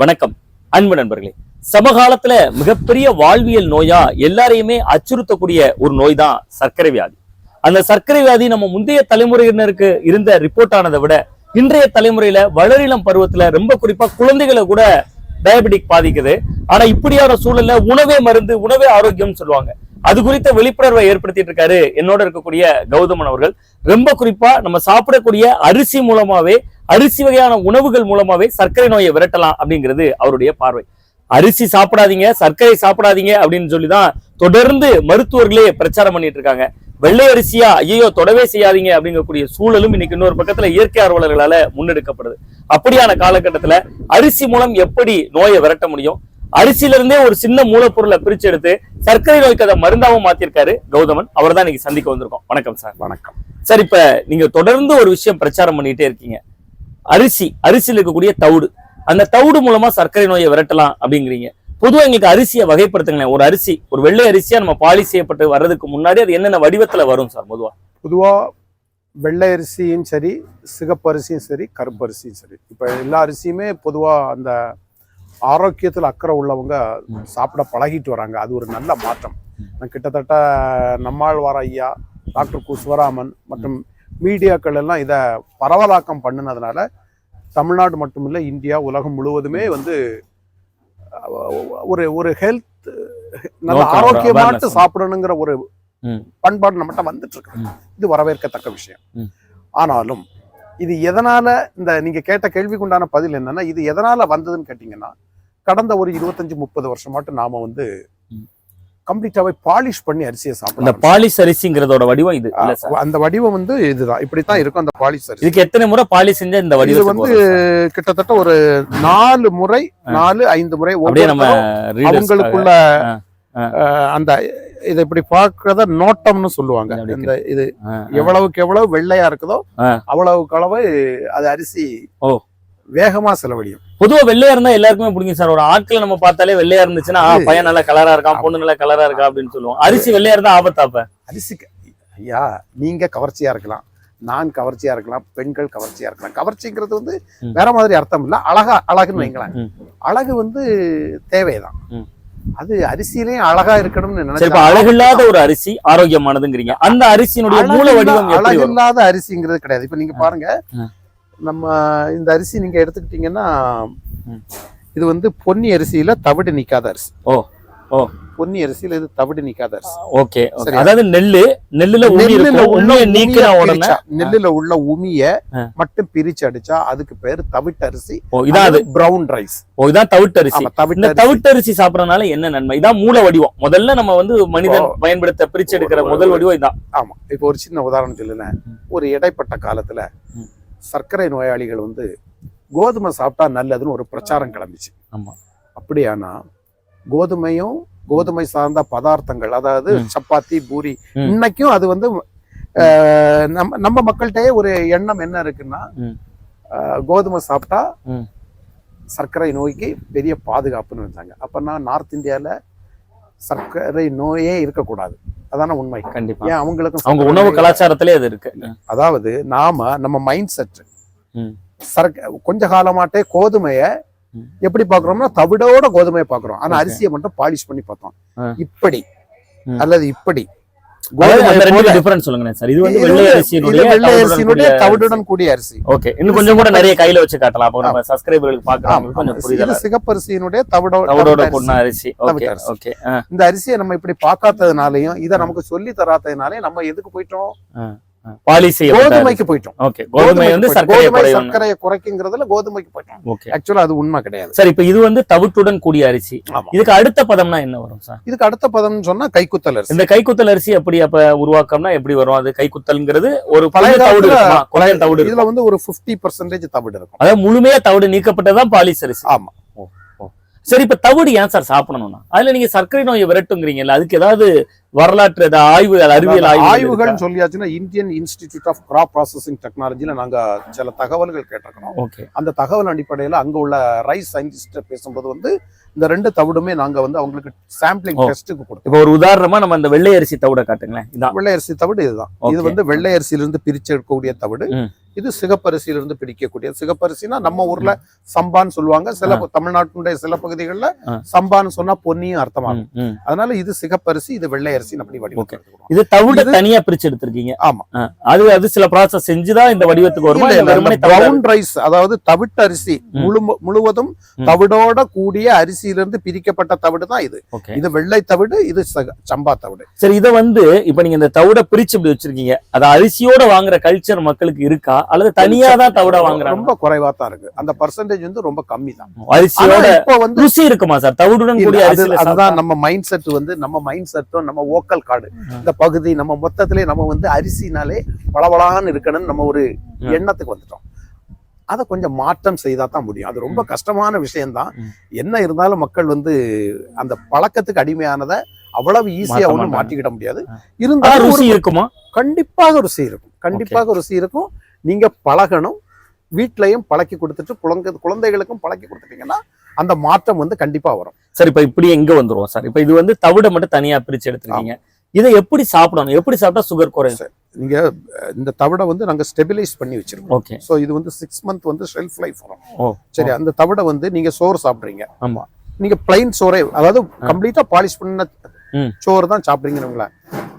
வணக்கம். அன்பு நண்பர்களே சமகாலத்துல மிகப்பெரிய வாழ்வியல் நோயா எல்லாரையுமே அச்சுறுத்தக்கூடிய ஒரு நோய் தான் சர்க்கரை வியாதி. அந்த சர்க்கரை வியாதி நம்ம முந்தைய தலைமுறையினருக்கு இருந்த ரிப்போர்ட் ஆனதை விட இன்றைய தலைமுறையில வளரிளம் பருவத்துல ரொம்ப குறிப்பா குழந்தைகளை கூட டயபெட்டிக் பாதிக்குது. ஆனா இப்படியான சூழல்ல உணவே மருந்து உணவே ஆரோக்கியம்னு சொல்லுவாங்க. அது குறித்த விழிப்புணர்வை ஏற்படுத்திட்டு இருக்காரு. என்னோட இருக்கக்கூடிய கௌதமன் அவர்கள். ரொம்ப குறிப்பா நம்ம சாப்பிடக்கூடிய அரிசி மூலமாவே அரிசி வகையான உணவுகள் மூலமாவே சர்க்கரை நோயை விரட்டலாம் அப்படிங்கிறது அவருடைய பார்வை. அரிசி சாப்பிடாதீங்க சர்க்கரை சாப்பிடாதீங்க அப்படின்னு சொல்லிதான் தொடர்ந்து மருத்துவர்களே பிரச்சாரம் பண்ணிட்டு இருக்காங்க. வெள்ளை அரிசியா ஐயோ தொடவே செய்யாதீங்க அப்படிங்கக்கூடிய சூழலும் இன்னைக்கு இன்னொரு பக்கத்துல இயற்கை ஆர்வலர்களால முன்னெடுக்கப்படுது. அப்படியான காலகட்டத்துல அரிசி மூலம் எப்படி நோயை விரட்ட முடியும்? அரிசியில இருந்தே ஒரு சின்ன மூலப்பொருளை பிரிச்சு எடுத்து சர்க்கரை நோய்க்கு அதை மருந்தாவும் மாத்திருக்காரு கௌதமன். அவர் தான் இன்னைக்கு சந்திக்க வந்திருக்கோம். வணக்கம் சார். வணக்கம். சார் இப்ப நீங்க தொடர்ந்து ஒரு விஷயம் பிரச்சாரம் பண்ணிட்டே இருக்கீங்க. அரிசி அரிசியில் இருக்கக்கூடிய தவிடு. அந்த தவிடு மூலமா சர்க்கரை நோயை விரட்டலாம் அப்படிங்கிறீங்க. பொதுவா எங்களுக்கு அரிசியை வகைப்படுத்துங்களேன். ஒரு அரிசி ஒரு வெள்ளை அரிசியா நம்ம பாலி செய்யப்பட்டு வர்றதுக்கு முன்னாடி அது என்னென்ன வடிவத்துல வரும் சார் பொதுவா? பொதுவா வெள்ளை அரிசியும் சரி சிகப்பு அரிசியும் சரி கருப்பு அரிசியும் சரி. இப்போ எல்லா அரிசியுமே பொதுவா அந்த ஆரோக்கியத்தில் அக்கறை உள்ளவங்க. சாப்பிட பழகிட்டு வராங்க அது ஒரு நல்ல மாற்றம் கிட்டத்தட்ட நம்மாழ்வார் ஐயா டாக்டர் கு சிவராமன் மற்றும் மீடியாக்கள் எல்லாம் இதை பரவலாக்கம் பண்ணினதுனால தமிழ்நாடு மட்டுமில்லை இந்தியா உலகம் முழுவதுமே வந்து ஒரு ஒரு ஹெல்த் நல்ல ஆரோக்கியமாட்டு. சாப்பிடணுங்கிற ஒரு. பண்பாடு நம்மகிட்ட வந்துட்டு இருக்கு. இது வரவேற்கத்தக்க விஷயம். ஆனாலும் இது எதனால இந்த நீங்க கேட்ட கேள்விக்குண்டான பதில் என்னன்னா இது எதனால வந்ததுன்னு கேட்டீங்கன்னா கடந்த ஒரு இருபத்தஞ்சு முப்பது வருஷமாட்டு நாம வந்து. கம்ப்ளீட்டாவே பாலிஷ் பண்ணி அரிசியை அந்த சாப்பிடலாம் பாலிஷ் அரிசிங்கிறதோட வடிவம் இது. அந்த வடிவம் வந்து இதுதான். இப்படித்தான் இருக்கும் அந்த பாலிஷ் அரிசி. இதுக்கு எத்தனை முறை பாலிஷ் செஞ்சா இந்த இது வடிவம் வந்து கிட்டத்தட்ட ஒரு நாலு முறை நாலு ஐந்து முறை நம்ம அவங்களுக்குள்ள அந்த இதை இப்படி பார்க்கறத நோட்டம்னு சொல்லுவாங்க. இந்த இது. எவ்வளவுக்கு எவ்வளவு வெள்ளையா இருக்குதோ. அவ்வளவுக்கு அளவு அது அரிசி ஓ. வேகமா செலவழியும். பொதுவா வெள்ளையா இருந்தா எல்லாருக்குமே பிடிக்கும் சார். ஒரு ஆட்களை நம்ம பார்த்தாலே வெள்ளையா இருந்துச்சுன்னா ஆ, பையன் நல்ல கலரா இருக்கான் பொண்ணு நல்ல கலரா இருக்கா? அப்படின்னு சொல்லுவோம். அரிசி வெள்ளையா இருந்தா ஆபத்தாப்ப அரிசிக்கு ஐயா நீங்க கவர்ச்சியா இருக்கலாம். நான் கவர்ச்சியா இருக்கலாம். பெண்கள் கவர்ச்சியா இருக்கலாம். கவர்ச்சிங்கிறது வந்து ம். வேற மாதிரி அர்த்தம் இல்ல. அழகா அழகுன்னு வைங்களேன். ம். அழகு வந்து தேவைதான். ம். அது அரிசியிலையும் அழகா இருக்கணும்னு சரி இப்ப நினைச்சா அழகில்லாத ஒரு அரிசி ஆரோக்கியமானதுங்கிறீங்க. அந்த அரிசியினுடைய மூல வடிவம் எப்படி வரும்? அழகில்லாத அரிசிங்கிறது கிடையாது. இப்ப நீங்க பாருங்க. நம்ம இந்த அரிசி நீங்க எடுத்துக்கிட்டீங்கன்னா. இது வந்து பொன்னி அரிசியில தவிடு நிக்காத அரிசி ஓ ஓ பொன்னி அரிசியில இது தவிடு நிக்காத அரிசி ஓகே? அதாவது நெல்லு நெல்லுல நெல்லுல உள்ள உடனே நெல்லுல உள்ள உமிய. மட்டும் பிரிச்சு அடிச்சா அதுக்கு பேரு தவிட்டு அரிசி ஓ இதான் பிரவுன் ரைஸ் ஓ இதான் தவிட்டு அரிசி தவிட்டு இந்த. தவிட்டு அரிசி சாப்பிடறதுனால என்ன நன்மை இதான் மூல வடிவம் முதல்ல நம்ம வந்து மனிதன். பயன்படுத்த பிரிச்சு எடுக்கிற முதல் வடிவம் இதான் ஆமா இப்போ ஒரு சின்ன உதாரணம் சொல்லுனேன். ஒரு இடைப்பட்ட காலத்துல. சர்க்கரை நோயாளிகள் வந்து கோதுமை சாப்பிட்டா நல்லதுன்னு ஒரு பிரச்சாரம் கிளம்பிச்சு ஆமா அப்படியானா கோதுமையும் கோதுமை சார்ந்த பதார்த்தங்கள் அதாவது. சப்பாத்தி பூரி. இன்னைக்கும் அது வந்து நம்ம நம்ம மக்கள்கிட்டயே ஒரு எண்ணம் என்ன இருக்குன்னா கோதுமை சாப்பிட்டா. சர்க்கரை நோய்க்கு பெரிய பாதுகாப்புன்னு இருந்தாங்க அப்பன்னா நார்த் இந்தியால சர்க்கரை நோயே இருக்கக்கூடாது அதான உண்மை கண்டிப்பா ஏன் அவங்களுக்கும் அவங்க உணவு கலாச்சாரத்திலே அது இருக்கு அதாவது நாம நம்ம மைண்ட் செட். சர்க்க கொஞ்ச காலமாட்டே கோதுமைய. எப்படி பாக்குறோம்னா தவிடோட கோதுமையை பாக்குறோம் ஆனா. அரிசியை மட்டும் பாலிஷ் பண்ணி பார்த்தோம். இப்படி. அல்லது இப்படி டிஃபரன்ஸ் சொல்லுங்க சார் இது வந்து வெள்ளை அரிசியினுடைய வெள்ளை தவிடுடன் அரிசியினுடைய கூடிய தவிடுடன் கூடிய அரிசி. ஓகே இன்னும் கொஞ்சம் கூட நிறைய கையில வச்சு காட்டலாம். அப்போ நம்ம சப்ஸ்கிரைபர்களுக்கு கொஞ்சம் இது புரிதலா சிகப்பரிசியினுடைய தவிடோ தவிடோட தவிடு அரிசி. ஓகே. ஓகே இந்த அரிசியை நம்ம இப்படி பார்க்காததுனாலையும் இதை நமக்கு சொல்லி தராததுனாலே நம்ம எதுக்கு போயிட்டோம்? பாலி செய்யப்பட்ட கோதுமைக்கு போயிட்டோம். ஓகே கோதுமை வந்து. சர்க்கரை கோதுமை சர்க்கரையை குறைக்குங்கிறதுல கோதுமைக்கு போயிட்டோம். ஓகே ஆக்சுவலா அது உண்மை கிடையாது. சார் இப்ப இது வந்து தவிட்டுடன் கூடிய அரிசி. இதுக்கு அடுத்த பதம்னா என்ன வரும் சார் இதுக்கு அடுத்த பதம்னு சொன்னா கைக்குத்தல் அரிசி. இந்த கைக்குத்தல் அரிசி எப்படி அப்ப உருவாக்கம்னா எப்படி வரும்? அது கைக்குத்தல்ங்கிறது ஒரு பழைய பழைய தவிடு? குறைய தவிடு இதுல வந்து ஒரு 50% பர்சன்டேஜ் தவிடு இருக்கும். அதாவது முழுமையா தவிடு நீக்கப்பட்டதான் பாலிஸ் அரிசி. ஆமா. சரி இப்ப தவிடு ஏன் சார் சாப்பிடணும்னா? அதுல நீங்க சர்க்கரை நோயை விரட்டுங்கிறீங்கல்ல அதுக்கு ஏதாவது வரலாற்று ஆய்வு அறிவியல் ஆய்வு ஆய்வுகள் சொல்லியாச்சுன்னா Indian institute of crop processing டெக்னாலஜில நாங்க சில தகவல்கள் கேட்டிருக்கிறோம். ஓகே. அந்த தகவல் அடிப்படையில அங்க உள்ள ரைஸ் சயின்டிஸ்ட் பேசும்போது வந்து இந்த ரெண்டு தவிடுமே நாங்க வந்து அவங்களுக்கு சாம்பிளிங். டெஸ்ட்டுக்கு கொடுத்தோம் இப்ப ஒரு உதாரணமா நம்ம அந்த வெள்ளை அரிசி தவிட காட்டுங்களேன். வெள்ளை அரிசி தவிடு இதுதான். இது. வந்து வெள்ளை அரிசியிலிருந்து பிரிச்சு எடுக்கக்கூடிய தவிடு. இது சிகப்பரிசியில இருந்து பிடிக்கக்கூடிய சிகப்பரிசினா நம்ம ஊர்ல சம்பான்னு சொல்லுவாங்க. சில தமிழ்நாட்டினுடைய சில பகுதிகளில். சம்பான்னு சொன்னா பொன்னியும் அர்த்தமாகும். அதனால இது சிகப்பரிசி இது வெள்ளை அரிசி அப்படி வடிவம் இது தவிட தனியா பிரிச்சு எடுத்திருக்கீங்க. ஆமா. அது அது சில ப்ராசஸ் செஞ்சுதான் இந்த வடிவத்துக்கு வருமா? ரைஸ் அதாவது தவிட்டு அரிசி முழு முழுவதும். தவிடோட கூடிய அரிசியிலிருந்து பிரிக்கப்பட்ட தவிடு தான் இது இது வெள்ளை தவிடு இது சம்பா தவிடு. சரி இத வந்து இப்ப நீங்க இந்த தவிட பிரிச்சு இப்படி வச்சிருக்கீங்க. அது அரிசியோட வாங்குற கல்ச்சர் மக்களுக்கு இருக்கா? அல்லது தனியா தான் தவிட வாங்குறாங்க. ரொம்ப குறைவா தான் இருக்கு. அந்த பர்சன்டேஜ் வந்து ரொம்ப கம்மி தான் அரிசியோட இப்போ வந்து ருசி இருக்குமா சார்? தவிடுடன் கூடிய அரிசியில அதுதான் நம்ம மைண்ட் செட் வந்து நம்ம மைண்ட் செட்டும் நம்ம ஓக்கல் கார்டு இந்த பகுதி நம்ம மொத்தத்திலே நம்ம வந்து அரிசினாலே பளபளான்னு இருக்கணும்னு நம்ம ஒரு. எண்ணத்துக்கு வந்துட்டோம். அதை கொஞ்சம் மாற்றம் செய்தா தான் முடியும். அது ரொம்ப கஷ்டமான விஷயம்தான். என்ன இருந்தாலும் மக்கள் வந்து அந்த பழக்கத்துக்கு அடிமையானதை அவ்வளவு ஈஸியா மாட்டாங்க. மாட்டிக்கிட முடியாது. இருந்தாலும் ருசி இருக்குமா? கண்டிப்பாக ருசி இருக்கும். கண்டிப்பாக ருசி இருக்கும். நீங்க பழகணும். வீட்லயும் பழக்கி கொடுத்துட்டு குழந்தை குழந்தைகளுக்கும் பழக்கி கொடுத்துட்டீங்கன்னா அந்த மாற்றம் வந்து கண்டிப்பா வரும். சார் இப்ப இப்படி எங்க வந்துருவோம் சார் இப்ப இது வந்து தவிட மட்டும் தனியா பிரிச்சு எடுத்துருக்கீங்க இதை எப்படி சாப்பிடணும்? எப்படி சாப்பிட்டா சுகர் குறையும்? நீங்க அஹ், இந்த தவிடை வந்து நாங்க ஸ்டெபிலைஸ் பண்ணி வச்சிருக்கோம். ஓகே. ஸோ இது வந்து சிக்ஸ் மந்த் வந்து ஷெல்ஃப் லைஃப் வரும். ஓ சரி அந்த தவிடை வந்து நீங்க சோறு சாப்பிடுறீங்க. ஆமா. நீங்க பிளைன் சோறே அதாவது கம்ப்ளீட்டா பாலிஷ் பண்ண. சோறு தான் சாப்பிடுறீங்கன்னு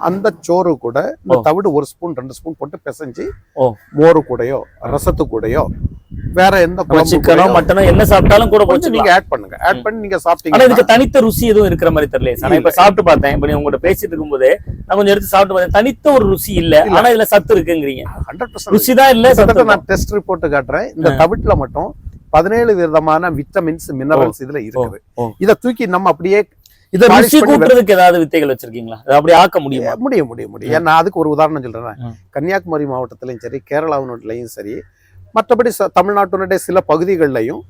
அந்த சோறு கூட இந்த. தவிடு ஒரு ஸ்பூன் ரெண்டு ஸ்பூன் போட்டு பிசைஞ்சு. மோரு கூடயோ ரசத்து கூடயோ வேற எந்த சிக்கனோ மட்டனோ என்ன சாப்பிட்டாலும் கூட கொஞ்சம் நீங்க ஆட் பண்ணுங்க. ஆட் பண்ணி நீங்க ஆனா சாப்பிட்டீங்கன்னா இதுக்கு தனித்த ருசி எதுவும் இருக்கிற மாதிரி தெரியல நான் இப்ப. சாப்பிட்டு பார்த்தேன். இப்ப நீ உங்கள்ட்ட பேசிட்டு இருக்கும்போதே நான் கொஞ்சம் எடுத்து சாப்பிட்டு பார்த்தேன். தனித்த ஒரு ருசி இல்ல. ஆனா இதுல சத்து இருக்குங்கிறீங்க. ஹண்ட்ரட் பர்சன்ட் ருசி தான் இல்ல சத்து. நான் டெஸ்ட் ரிப்போர்ட் காட்டுறேன். இந்த தவிட்டுல மட்டும் பதினேழு விதமான விட்டமின்ஸ் மினரல்ஸ் இதுல இருக்குது. இத தூக்கி நம்ம அப்படியே இத ருசி கூட்டுறதுக்கு ஏதாவது வித்தைகள் வச்சிருக்கீங்களா? அதை அப்படி ஆக்க முடியுமா? முடியும் முடியும் முடியும். ஏன்னா அதுக்கு ஒரு உதாரணம் சொல்றேன். கன்னியாகுமரி மாவட்டத்திலையும் சரி கேரளாவினுடையும் சரி மற்றபடி தமிழ்நாட்டினுடைய சில பகுதிகளிலையும்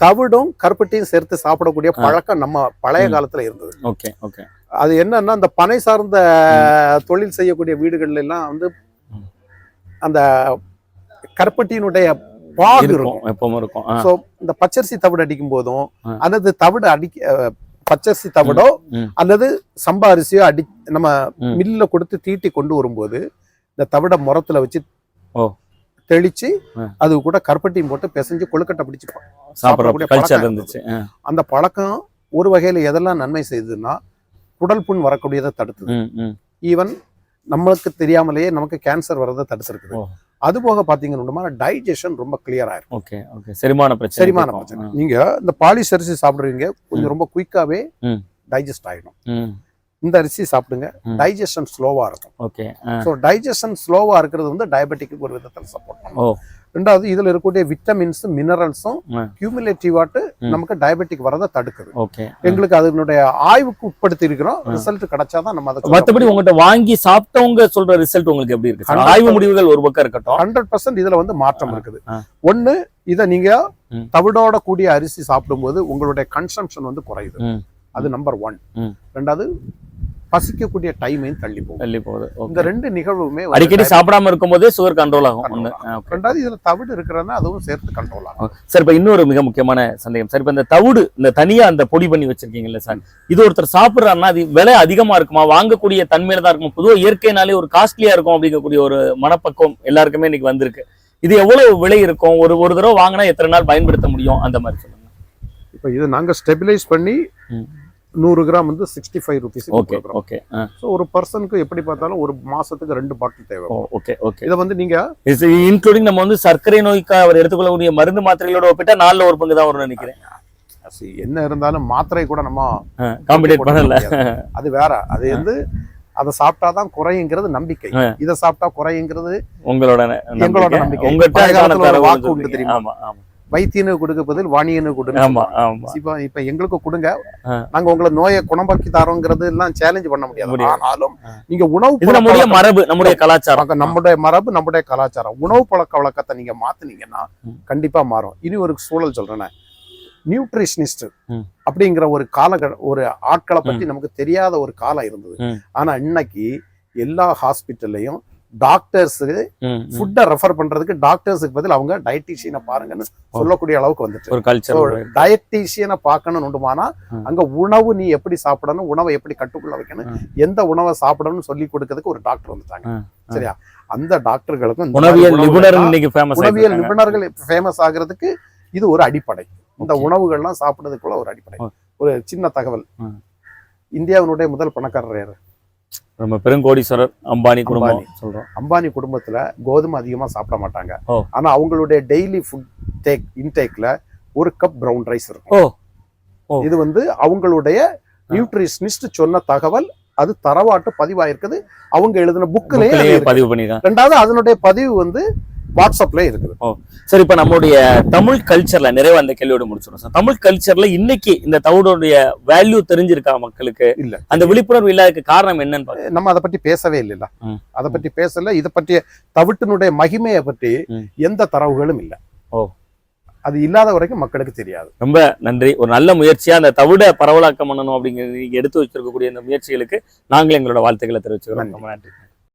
தவிடும் கருப்பட்டியும் சேர்த்து சாப்பிடக்கூடிய. பழக்கம் நம்ம பழைய. காலத்துல இருந்தது. Okay okay. அது என்னன்னா அந்த பனை சார்ந்த தொழில் செய்யக்கூடிய வீடுகள்ல எல்லாம் வந்து. அந்த கருப்பட்டியினுடைய பாகு இருக்கும் எப்பவும் இருக்கும். இந்த பச்சரிசி தவிடு அடிக்கும் போதும். அல்லது தவிடு அடிக்க பச்சரிசி தவிடோ. அல்லது சம்பா அரிசியோ அடி நம்ம. மில்ல கொடுத்து தீட்டி கொண்டு வரும்போது இந்த தவிட முரத்துல வச்சு. தெளிச்சு. அது கூட கருப்பட்டியும் போட்டு பிசைஞ்சு கொழுக்கட்டை பிடிச்சு சாப்பிடுற சாப்பிடக்கூடிய பழக்கம் இருந்துச்சு. அந்த பழக்கம் ஒரு வகையில எதெல்லாம் நன்மை செய்யுதுன்னா குடல் புண் வரக்கூடியதை தடுத்தது. ஈவன் நம்மளுக்கு தெரியாமலேயே நமக்கு கேன்சர் வர்றதை தடுத்திருக்குது. அது போக பாத்தீங்கன்னா டைஜஷன் ரொம்ப கிளியர் ஆயிரும் ஓகே ஓகே செரிமான பிரச்சனை செரிமான. பிரச்சனை நீங்க இந்த பாலிஷ் அரிசி சாப்பிடுறீங்க கொஞ்சம். ரொம்ப குயிக்காவே. டைஜஸ்ட் ஆயிடும் இந்த அரிசி சாப்பிடுங்க. டைஜஷன் ஸ்லோவா இருக்கும் ஓகே. ஸோ டைஜஷன் ஸ்லோவா இருக்கிறது வந்து டயபெட்டிக்கு ஒரு விதத்தில் சப்போர்ட் பண்ணும் ரெண்டாவது இதுல இருக்கக்கூடிய விட்டமின்ஸும் மினரல்ஸும். கியூமுலேட்டிவாட்டு. நமக்கு டயபெட்டிக் வரதை தடுக்குது எங்களுக்கு அதனுடைய ஆய்வுக்கு உட்படுத்தி இருக்கிறோம். ரிசல்ட் கிடைச்சாதான் நம்ம அதை மத்தபடி உங்ககிட்ட வாங்கி சாப்பிட்டவங்க சொல்ற ரிசல்ட் உங்களுக்கு எப்படி இருக்கு சார்? 100% ஆய்வு முடிவுகள் ஒரு பக்கம் இருக்கட்டும் ஹண்ட்ரட் பர்சன்ட் இதுல வந்து மாற்றம் இருக்குது. ஒண்ணு இதை நீங்க. தவிடோட கூடிய அரிசி சாப்பிடும்போது உங்களுடைய கன்சம்ஷன் வந்து குறையுது. அது நம்பர் ஒன். ரெண்டாவது பசிக்கக்கூடிய டைமையும் தள்ளி போகும். தள்ளி போகுது. இந்த ரெண்டு நிகழ்வுமே அடிக்கடி சாப்பிடாம இருக்கும்போதே சுகர் கண்ட்ரோல் ஆகும். okay. ரெண்டாவது இதுல தவிடு இருக்கிறதுனா அதுவும் சேர்த்து கண்ட்ரோல் ஆகும். சார் இப்ப இன்னொரு மிக முக்கியமான சந்தேகம். சார் இப்ப இந்த தவிடு இந்த தனியா அந்த பொடி பண்ணி வச்சிருக்கீங்கல்ல சார் இது ஒருத்தர் சாப்பிடுறாருன்னா அது விலை அதிகமா இருக்குமா? வாங்கக்கூடிய தன்மையில தான் இருக்கும்? பொதுவா இயற்கைனாலே ஒரு காஸ்ட்லியா இருக்கும் அப்படிங்கக்கூடிய ஒரு மனப்பக்குவம் எல்லாருக்குமே இன்னைக்கு வந்திருக்கு. இது எவ்வளவு விலை இருக்கும்? ஒரு ஒரு தடவை வாங்கினா எத்தனை நாள் பயன்படுத்த முடியும்? அந்த மாதிரி சொல்லுங்க. இப்போ இது நாங்க ஸ்டெபிலைஸ் பண்ணி. நூறு கிராம் வந்து sixty five rupees okay okay so ஒரு பர்சனுக்கு எப்படி பார்த்தாலும் ஒரு மாசத்துக்கு ரெண்டு பாட்டில் தேவை. ஓகே ஓகே இதை வந்து நீங்க இன்க்ளூடிங் நம்ம வந்து சர்க்கரை நோய்க்கு அவர் எடுத்துக்கொள்ளக்கூடிய மருந்து மாத்திரைகளோட ஒப்பிட்டா நாலுல ஒரு பங்கு தான் வரும்னு நினைக்கிறேன். என்ன இருந்தாலும் மாத்திரை கூட நம்ம காம்படேட் போட பண்ணல. அது வேற. அது வந்து அதை சாப்பிட்டாதான் குறையுங்கிறது நம்பிக்கை. இதை சாப்பிட்டா குறையுங்கிறது எங்களோட எங்களோட நம்பிக்கை. தரவு வாக்கு. உண்டு தெரியுமா? வைத்தியனு கொடுக்க பதில் வாணியனு கொடுங்க ஆமா ஆமா இப்ப இப்ப எங்களுக்கு கொடுங்க. நாங்க உங்களை நோயை குணமாக்கி தரோங்கிறது எல்லாம் சேலஞ்ச் பண்ண முடியாது. ஆனாலும். நீங்க உணவு நம்முடைய மரபு நம்முடைய கலாச்சாரம் நம்முடைய மரபு நம்முடைய கலாச்சாரம் உணவு பழக்க வழக்கத்தை நீங்க மாத்துனீங்கன்னா. கண்டிப்பா மாறும் இனி ஒரு சூழல் சொல்றேன் நியூட்ரிஷனிஸ்ட். அப்படிங்கிற ஒரு கால ஒரு ஆட்களை பத்தி நமக்கு தெரியாத ஒரு காலம் இருந்தது. ஆனா இன்னைக்கு எல்லா ஹாஸ்பிட்டல்லையும் டாக்டர்ஸ் ம், ம். ஃபுட்டை ரெஃபர் பண்றதுக்கு டாக்டர்ஸுக்கு பதில் அவங்க டயட்டீஷியனை பாருங்கன்னு சொல்லக்கூடிய அளவுக்கு வந்துட்டு ஒரு கல்ச்சர் டயட்டீஷியனை பார்க்கணும் உண்டுமானா. அங்க உணவு நீ எப்படி சாப்பிடணும் உணவை எப்படி கட்டுக்குள்ள வைக்கணும். எந்த உணவை சாப்பிடணும்னு சொல்லி கொடுக்கறதுக்கு ஒரு டாக்டர் வந்துட்டாங்க. சரியா அந்த டாக்டர்களுக்கும் உணவியல் உணவுகள் நிபுணர் எல்லாம் இன்னைக்கு ஃபேமஸ் உணவியல் நிபுணர்கள் ஃபேமஸ் ஆகுறதுக்கு இது ஒரு அடிப்படை இந்த. உணவுகள்லாம் சாப்பிடுறதுக்குள்ள ஒரு அடிப்படை. ஒரு சின்ன தகவல். இந்தியாவினுடைய முதல் பணக்காரர் யாரு நம்ம பெருங்கோடீஸ்வரர் அம்பானி குடும்பம். சொல்றோம் அம்பானி குடும்பத்துல கோதுமை அதிகமா சாப்பிட மாட்டாங்க. ஆனா அவங்களுடைய டெய்லி ஃபுட் டேக் இன்டேக்ல ஒரு கப் பிரவுன் ரைஸ். இருக்கும். இது வந்து அவங்களுடைய நியூட்ரிஷனிஸ்ட் சொன்ன தகவல் அது தரவாட்டு பதிவாயிருக்குது அவங்க எழுதின புக்கிலேயே பதிவு பண்ணிருக்காங்க ரெண்டாவது அதனுடைய பதிவு வந்து வாட்ஸ்அப்ல இருக்குது சரி இப்ப நம்மளுடைய தமிழ் கல்ச்சர்ல நிறைய அந்த கேள்வியோட முடிச்சிடும் சார் தமிழ் கல்ச்சர்ல இன்னைக்கு இந்த தவிடுடைய வேல்யூ தெரிஞ்சிருக்கா மக்களுக்கு இல்ல. அந்த விழிப்புணர்வு இல்லாததுக்கு காரணம் என்னன்னு நம்ம அதை பத்தி பேசவே இல்லைல்ல. அதை பத்தி பேசல இதை பற்றிய தவிட்டினுடைய மகிமையை பற்றி. எந்த தரவுகளும் இல்ல ஓ. அது இல்லாத வரைக்கும் மக்களுக்கு தெரியாது ரொம்ப நன்றி ஒரு நல்ல முயற்சியா அந்த தவிட பரவலாக்கம் பண்ணணும் அப்படிங்கிறது எடுத்து வச்சிருக்கக்கூடிய இந்த முயற்சிகளுக்கு நாங்கள் எங்களோட வாழ்த்துக்களை தெரிவிச்சுக்கிறோம். ரொம்ப நன்றி